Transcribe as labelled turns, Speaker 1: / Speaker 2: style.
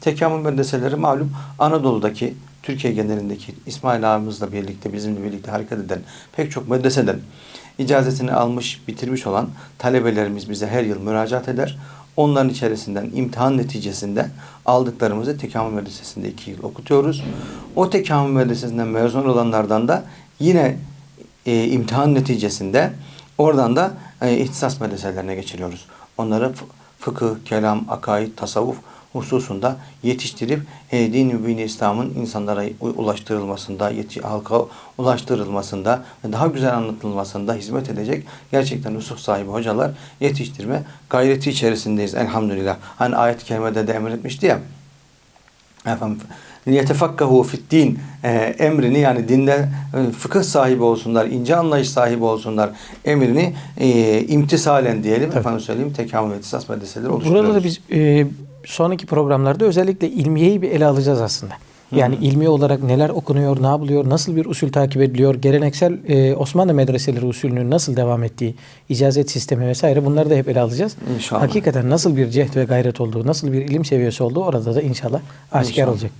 Speaker 1: Tekamül medreseleri malum Anadolu'daki, Türkiye genelindeki İsmail abimizle birlikte, bizimle birlikte hareket eden pek çok medreseden icazetini almış, bitirmiş olan talebelerimiz bize her yıl müracaat eder. Onların içerisinden imtihan neticesinde aldıklarımızı Tekamül Medresesi'nde iki yıl okutuyoruz. O Tekamül Medresesi'nden mezun olanlardan da yine e, imtihan neticesinde oradan da e, ihtisas medreselerine geçiriyoruz. Onları fı- fıkıh, kelam, akaid, tasavvuf hususunda yetiştirip e, din mübin İslam'ın insanlara ulaştırılmasında, yeti, halka ulaştırılmasında ve daha güzel anlatılmasında hizmet edecek gerçekten usul sahibi hocalar yetiştirme gayreti içerisindeyiz elhamdülillah. Hani ayet-i kerimede de emretmişti ya efendim liyetefakkahu fit din e, emrini yani dinde e, fıkıh sahibi olsunlar, ince anlayış sahibi olsunlar emrini e, imtisalen diyelim
Speaker 2: Evet.
Speaker 1: efendim söyleyeyim tekamül ve ihtisas medreseleri oluşturuyoruz.
Speaker 2: Burada da biz e, sonraki programlarda özellikle ilmiyeyi bir ele alacağız aslında. Yani ilmi olarak neler okunuyor, ne yapılıyor, nasıl bir usul takip ediliyor, geleneksel e, Osmanlı medreseleri usulünün nasıl devam ettiği, icazet sistemi vesaire bunları da hep ele alacağız.
Speaker 1: İnşallah.
Speaker 2: Hakikaten nasıl bir cehd ve gayret olduğu, nasıl bir ilim seviyesi olduğu orada da inşallah aşikar
Speaker 1: İnşallah.
Speaker 2: olacak.